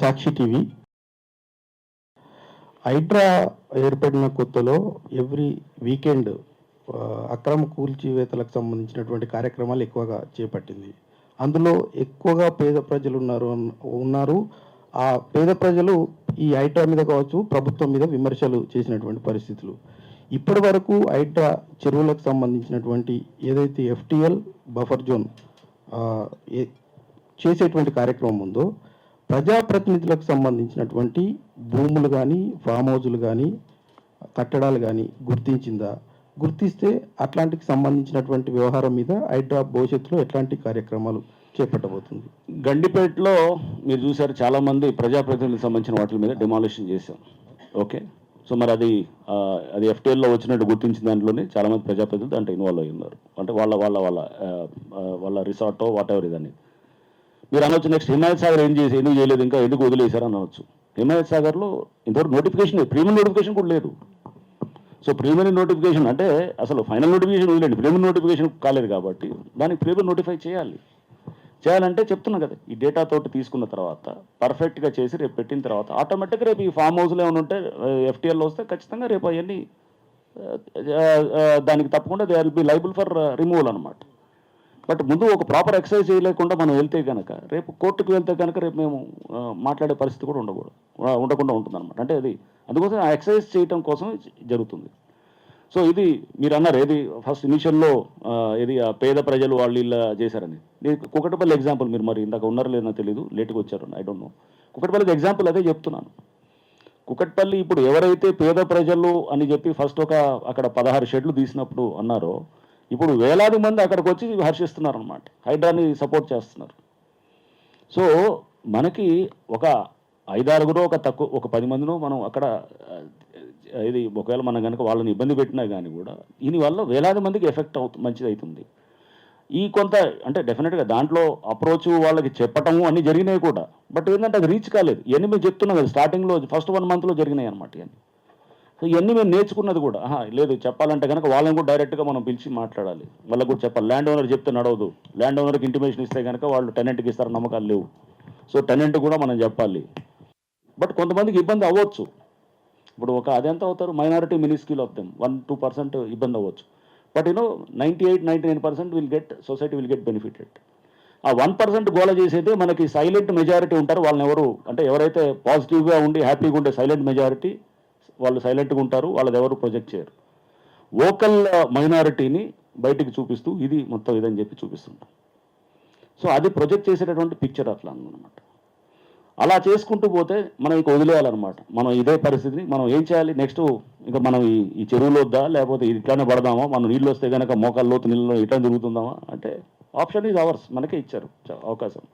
సాక్షి TV. Hydraa ఏర్పడిన కొత్తలో every weekend అక్రమ కూల్చివేతలకు సంబంధించినటువంటి కార్యక్రమాలు ఎక్కువగా చేపట్టింది. అందులో ఎక్కువగా పేద ప్రజలు ఉన్నారు ఉన్నారు. ఆ పేద ప్రజలు ఈ హైడ్రా మీద కావచ్చు ప్రభుత్వం మీద విమర్శలు చేసినటువంటి పరిస్థితులు. ఇప్పటి వరకు హైడ్రా చెరువులకు సంబంధించినటువంటి ఏదైతే ఎఫ్టిఎల్ బఫర్ జోన్ ఏ- చేసేటువంటి కార్యక్రమం ఉందో ప్రజాప్రతినిధులకు సంబంధించినటువంటి భూములు కానీ ఫామ్ హౌజులు కానీ కట్టడాలు కానీ గుర్తించిందా? గుర్తిస్తే అట్లాంటికి సంబంధించినటువంటి వ్యవహారం మీద హైడ్రా భవిష్యత్తులో ఎట్లాంటి కార్యక్రమాలు చేపట్టబోతుంది? గండిపేటలో మీరు చూసారు చాలామంది ప్రజాప్రతినిధులకు సంబంధించిన వాటి మీద డిమాలిషన్ చేశాం ఓకే సో మరి అది అది ఎఫ్టీఎల్లో వచ్చినట్టు గుర్తించిన దాంట్లోనే చాలామంది ప్రజాప్రతినిధులు దాంట్లో ఇన్వాల్వ్ అయ్యి ఉన్నారు. అంటే వాళ్ళ వాళ్ళ వాళ్ళ వాళ్ళ రిసార్టో వాట్ ఎవర్ ఇదని మీరు అనొచ్చు నెక్స్ట్ హిమాయత్ సాగర్ ఏం చేసి ఎందుకు చేయలేదు ఇంకా ఎందుకు వదిలేశారు అని అనొచ్చు. హిమాయత్ సాగర్లో ఇంతవరకు నోటిఫికేషన్ ప్రీమియం నోటిఫికేషన్ కూడా లేదు. సో ప్రీమియం నోటిఫికేషన్ అంటే అసలు ఫైనల్ నోటిఫికేషన్ వదిలేండి ప్రీమియం నోటిఫికేషన్ కాలేదు కాబట్టి దానికి ప్రీమియం నోటిఫై చేయాలి. చేయాలంటే చెప్తున్నా కదా ఈ డేటా తోటి తీసుకున్న తర్వాత పర్ఫెక్ట్గా చేసి రేపు పెట్టిన తర్వాత ఆటోమేటిక్గా రేపు ఈ ఫామ్ హౌస్లో ఏమైనా ఉంటే ఎఫ్టీఎల్లో వస్తే ఖచ్చితంగా రేపు అవన్నీ దానికి తప్పకుండా they are be liable for removal అనమాట బట్ ముందు ఒక ప్రాపర్ ఎక్సర్సైజ్ చేయలేకుండా మనం వెళ్తే కనుక రేపు కోర్టుకు వెళ్తే కనుక రేపు మేము మాట్లాడే పరిస్థితి కూడా ఉండకూడదు. ఉండకుండా ఉంటుంది అనమాట అంటే అది అందుకోసం ఆ ఎక్సర్సైజ్ చేయటం కోసం జరుగుతుంది. సో ఇది మీరు అన్నారు ఏది ఫస్ట్ ఇనిషియల్లో ఇది ఆ పేద ప్రజలు వాళ్ళు ఇలా చేశారని. నేను కుకటపల్లి ఎగ్జాంపుల్ మీరు మరి ఇందాక ఉన్నారో లేదో తెలియదు లేట్గా వచ్చారు ఐ డోంట్ నో. కుకటపల్లికి ఎగ్జాంపుల్ అదే చెప్తున్నాను. కుకట్పల్లి ఇప్పుడు ఎవరైతే పేద ప్రజలు అని చెప్పి ఫస్ట్ ఒక అక్కడ పదహారు షెడ్లు తీసినప్పుడు అన్నారో ఇప్పుడు వేలాది మంది అక్కడికి వచ్చి హర్షిస్తున్నారు అనమాట హైడ్రాని సపోర్ట్ చేస్తున్నారు. సో మనకి ఒక ఐదారుగురో ఒక తక్కువ ఒక పది మందినో మనం అక్కడ ఇది ఒకవేళ మనం కనుక వాళ్ళని ఇబ్బంది పెట్టినా కానీ కూడా దీనివల్ల వేలాది మందికి ఎఫెక్ట్ అవుతుంది మంచిది అవుతుంది ఈ కొంత అంటే డెఫినెట్గా దాంట్లో అప్రోచ్ వాళ్ళకి చెప్పటము అన్నీ జరిగినాయి కూడా. బట్ ఏంటంటే అది రీచ్ కాలేదు. ఎన్ని మేము చెప్తున్నాం కదా స్టార్టింగ్లో ఫస్ట్ వన్ మంత్లో జరిగినాయి అనమాట ఇవన్నీ సో ఇవన్నీ మేము నేర్చుకున్నది కూడా. లేదు చెప్పాలంటే కనుక వాళ్ళని కూడా డైరెక్ట్గా మనం పిలిచి మాట్లాడాలి. వాళ్ళకు కూడా చెప్పాలి. ల్యాండ్ ఓనర్ చెప్తే నడవదు. ల్యాండ్ ఓనర్కి ఇంటిమేషన్ ఇస్తే కనుక వాళ్ళు టెనెంట్కి ఇస్తారు నమ్మకాలు లేవు. సో టెనెంట్ కూడా మనం చెప్పాలి. బట్ కొంతమందికి ఇబ్బంది అవ్వచ్చు. ఇప్పుడు ఒక అదెంత అవుతారు? Minority miniscule of them one two percent ఇబ్బంది అవ్వచ్చు. But you know ninety eight ninety nine percent will get society will get benefited ఆ వన్ పర్సెంట్ గోల చేసేది మనకి సైలెంట్ మెజారిటీ ఉంటారు. వాళ్ళని ఎవరు అంటే ఎవరైతే పాజిటివ్గా ఉండి హ్యాపీగా ఉండే సైలెంట్ మెజారిటీ వాళ్ళు సైలెంట్గా ఉంటారు వాళ్ళది ఎవరు ప్రొజెక్ట్ చేయరు. ఓకల్ మైనారిటీని బయటికి చూపిస్తూ ఇది మొత్తం ఇదని చెప్పి చూపిస్తుంటాం సో అది ప్రొజెక్ట్ చేసేటటువంటి పిక్చర్ అట్లా అనమాట అలా చేసుకుంటూ పోతే మనం ఇక వదిలేయాలన్నమాట. మనం ఇదే పరిస్థితిని మనం ఏం చేయాలి? నెక్స్ట్ ఇంకా మనం ఈ ఈ చెరువులో వద్దా? లేకపోతే ఇది ఇట్లానే పడదామా? మనం నీళ్ళు వస్తే కనుక మోకాళ్ళ లోతు నీళ్ళలో ఇట్లా తిరుగుతుందామా? అంటే ఆప్షన్ ఈజ్ అవర్స్. మనకే ఇచ్చారు అవకాశం.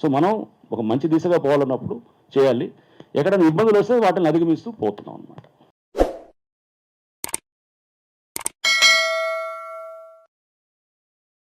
సో మనం ఒక మంచి దిశగా పోవాలన్నప్పుడు చేయాలి. ఎక్కడైనా ఇబ్బందులు వస్తే వాటిని అధిగమిస్తూ పోతున్నాం అన్నమాట.